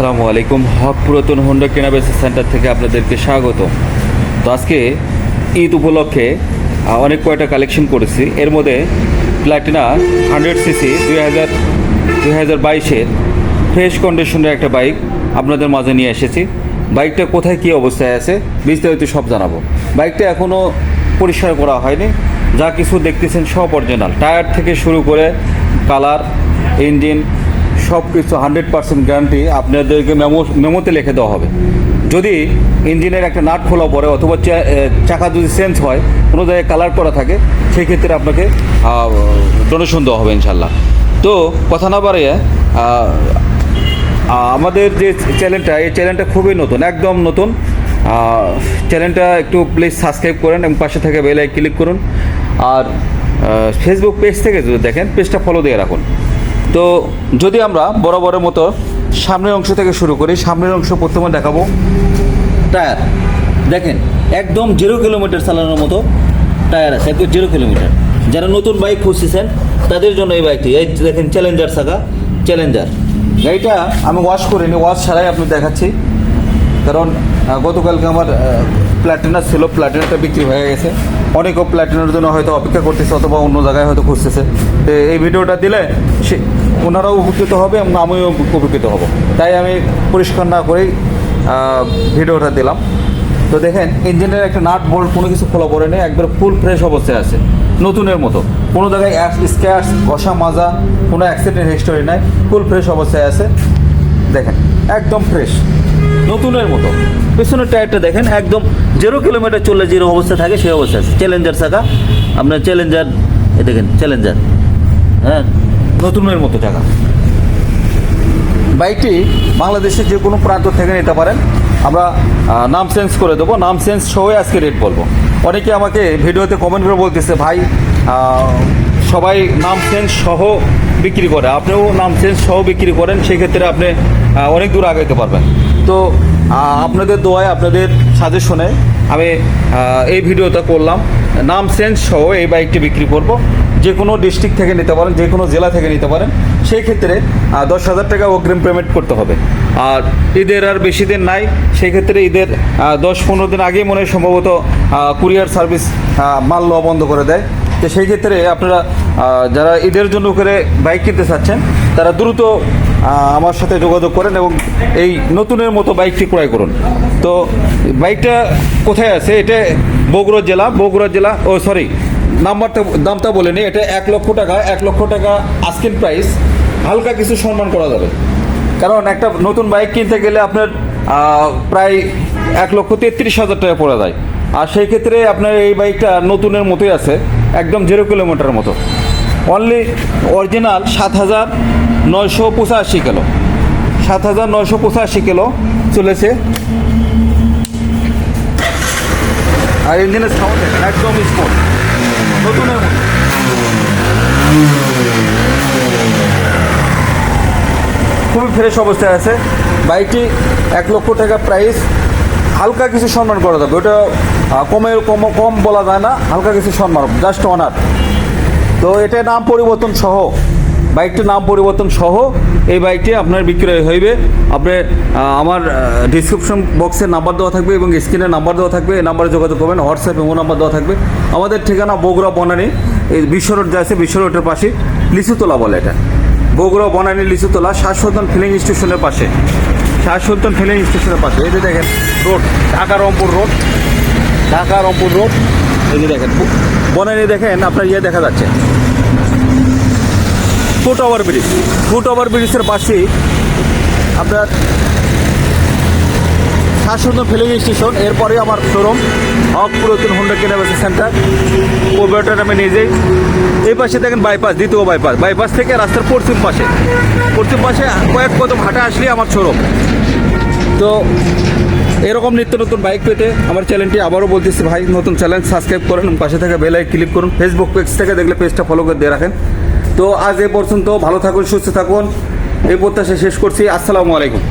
আসসালামু আলাইকুম। হক পুরাতন হোন্ডা কেনাবেচা সেন্টার থেকে আপনাদেরকে স্বাগত। তো আজকে ঈদ উপলক্ষে অনেক কয়টা কালেকশন করেছি। এর মধ্যে প্ল্যাটিনা হান্ড্রেড সিসি দুই হাজার দুই হাজার বাইশের ফ্রেশ কন্ডিশনের একটা বাইক আপনাদের মাঝে নিয়ে এসেছি। বাইকটা কোথায়, কী অবস্থায় আছে, বিস্তারিত সব জানাব। বাইকটা এখনও পরিষ্কার করা হয়নি। যা কিছু দেখতেছেন সব অরিজিনাল টায়ার থেকে শুরু করে কালার, ইঞ্জিন সব কিছু হান্ড্রেড পার্সেন্ট গ্যারান্টি আপনাদেরকে মেমো মেমোতে লিখে দেওয়া হবে। যদি ইঞ্জিনের একটা নাট খোলা পড়ে অথবা চাকা যদি চেঞ্জ হয়, কোনো জায়গায় কালার করা থাকে সেই ক্ষেত্রে আপনাকে ডোনেশন দেওয়া হবে ইনশাল্লাহ তো কথা না বাড়িয়ে আমাদের যে চ্যানেলটা এই চ্যানেলটা খুবই নতুন, একদম নতুন। চ্যানেলটা একটু প্লিজ সাবস্ক্রাইব করেন এবং পাশে থেকে বেলায় ক্লিক করুন। আর ফেসবুক পেজ থেকে যদি দেখেন পেজটা ফলো দিয়ে রাখুন। তো যদি আমরা বরাবরের মতো সামনের অংশ থেকে শুরু করি, সামনের অংশ প্রথমে দেখাবো। টায়ার। দেখেন, একদম জিরো কিলোমিটার চালানোর মতো টায়ার আছে, একদম জিরো কিলোমিটার যারা নতুন বাইক খুঁজতেছেন, তাদের জন্য এই বাইকটি এই দেখেন চ্যালেঞ্জার থাকা চ্যালেঞ্জার গাড়িটা আমি ওয়াশ করিনি ওয়াশ ছাড়াই আপনি দেখাচ্ছি। কারণ গতকালকে আমার প্ল্যাটিনার ছিল প্ল্যাটিনাটা বিক্রি হয়ে গেছে। অনেকেও প্ল্যাটিনার জন্য হয়তো অপেক্ষা করতেছে, অথবা অন্য জায়গায় হয়তো খুঁজতেছে। এই ভিডিওটা দিলে সে ওনারাও উপকৃত হবে এবং আমিও উপকৃত হব। তাই আমি পরিষ্কার না করেই ভিডিওটা দিলাম। তো দেখেন, ইঞ্জিনের একটা নাট বোল্ট কোনো কিছু খোলা পড়ে নেই, একবার ফুল ফ্রেশ অবস্থায় আছে, নতুনের মতো। কোনো জায়গায় স্ক্যাচ ঘষা, মাজা, কোনো অ্যাক্সিডেন্ট হিস্টোরি নাই ফুল ফ্রেশ অবস্থায় আছে। দেখেন, একদম ফ্রেশ নতুনের মতো। পেছনের টায়ারটা দেখেন, একদম জিরো কিলোমিটার চললে জিরো অবস্থা থাকে, সেই অবস্থা আছে। চ্যালেঞ্জার চাকা আপনার চ্যালেঞ্জার এ দেখেন চ্যালেঞ্জার হ্যাঁ? নতুনের মতো টাকা বাইকটি বাংলাদেশের যে কোনো প্রান্ত থেকে নিতে পারেন। আমরা নাম চেঞ্জ করে দেবো। নাম চেঞ্জ সহই আজকে রেট বলব। অনেকে আমাকে ভিডিওতে কমেন্ট করে বলতেছে, ভাই সবাই নাম চেঞ্জ সহ বিক্রি করে। আপনিও নাম চেঞ্জ সহ বিক্রি করেন, সেক্ষেত্রে আপনি অনেক দূর আগাইতে পারবেন। তো আপনাদের দোয়ায়, আপনাদের সাজেশনে আমি এই ভিডিওটা করলাম। নাম চেঞ্জ সহ এই বাইকটি বিক্রি করব। যে কোনো ডিস্ট্রিক্ট থেকে নিতে পারেন, যে কোনো জেলা থেকে নিতে পারেন। সেই ক্ষেত্রে দশ হাজার টাকা অগ্রিম পেমেন্ট করতে হবে। আর ঈদের আর বেশি দিন নাই সেই ক্ষেত্রে ঈদের দশ পনেরো দিন আগেই মনে সম্ভবত কুরিয়ার সার্ভিস মাল লওয়া বন্ধ করে দেয়। তো সেই ক্ষেত্রে আপনারা যারা ঈদের জন্য করে বাইক কিনতে চাচ্ছেন, তারা দ্রুত আমার সাথে যোগাযোগ করেন এবং এই নতুনের মতো বাইকটি ক্রয় করুন। তো বাইকটা কোথায় আছে? এটা বগুড়া জেলা বগুড়া জেলা, ও সরি, নাম্বারটা, দামটা বলে নিই। এটা এক লক্ষ টাকা, এক লক্ষ টাকা আস্কিন প্রাইস হালকা কিছু সম্মান করা যাবে। কারণ একটা নতুন বাইক কিনতে গেলে আপনার প্রায় এক লক্ষ তেত্রিশ হাজার টাকা পড়ে যায়। আর সেই ক্ষেত্রে আপনার এই বাইকটা নতুনের মতোই আছে, একদম জিরো কিলোমিটার মতো। অনলি অরিজিনাল সাত হাজার নয়শো পঁচাশি কিলো। সাত হাজার নয়শো পঁচাশি কিলো চলেছে। আর ইঞ্জিনের সাউন্ড একদম স্পোর্ট নতুনের খুবই ফ্রেশ অবস্থায় আছে। বাইকটি এক লক্ষ টাকা প্রাইস হালকা কিছু সম্মান করা যাবে। ওটা আহ, কমে কম বলা যায় না হালকা কিছু সম্মান জাস্ট অনার তো এটা নাম পরিবর্তন সহ বাইকটির নাম পরিবর্তন সহ এই বাইকটি আপনার বিক্রয় হইবে। আপনি আমার ডিসক্রিপশন বক্সে নাম্বার দেওয়া থাকবে এবং স্ক্রিনে নাম্বার দেওয়া থাকবে। এই নাম্বারে যোগাযোগ করবেন হোয়াটসঅ্যাপ এবং নাম্বার দেওয়া থাকবে। আমাদের ঠিকানা বগুড়া বনানী এই বিশ্ব রোড যা আছে বিশ্ব রোডের পাশে লিচুতলা বলে এটা। বগুড়া বনানী লিচুতলা শাহ ফিলিং স্টেশনের পাশে। শাহ ফিলিং স্টেশনের পাশে। এই যে দেখেন road Dhaka Rangpur road. Dhaka Rangpur road. এই যে দেখেন বনানী দেখেন, আপনার ইয়ে দেখা যাচ্ছে। Foot over bridge. Foot over ব্রিজের পাশে আপনার শাসন ফিলিং স্টেশন। এরপরে আমার শোরুম, হক পুরাতন হোন্ডা কেনাবেচা সেন্টার কোভিডটা আমি নিজেই। এই পাশে দেখেন বাইপাস দ্বিতীয় বাইপাস বাইপাস থেকে রাস্তার পশ্চিম পাশে। পশ্চিম পাশে কয়েক কদম হাঁটা আসলে আমার শোরুম। তো এরকম নিত্য নতুন বাইক পেতে আমার চ্যানেলটি আবারও বলতেছি, ভাই, নতুন চ্যানেল সাবস্ক্রাইব করেন, পাশে থেকে বেলায় ক্লিক করুন ফেসবুক পেজ থেকে দেখলে পেজটা ফলো করে দিয়ে রাখেন। তো আজ এ পর্যন্ত ভালো থাকুন, সুস্থ থাকুন। এই প্রত্যাশা শেষ করছি। আসসালামু আলাইকুম।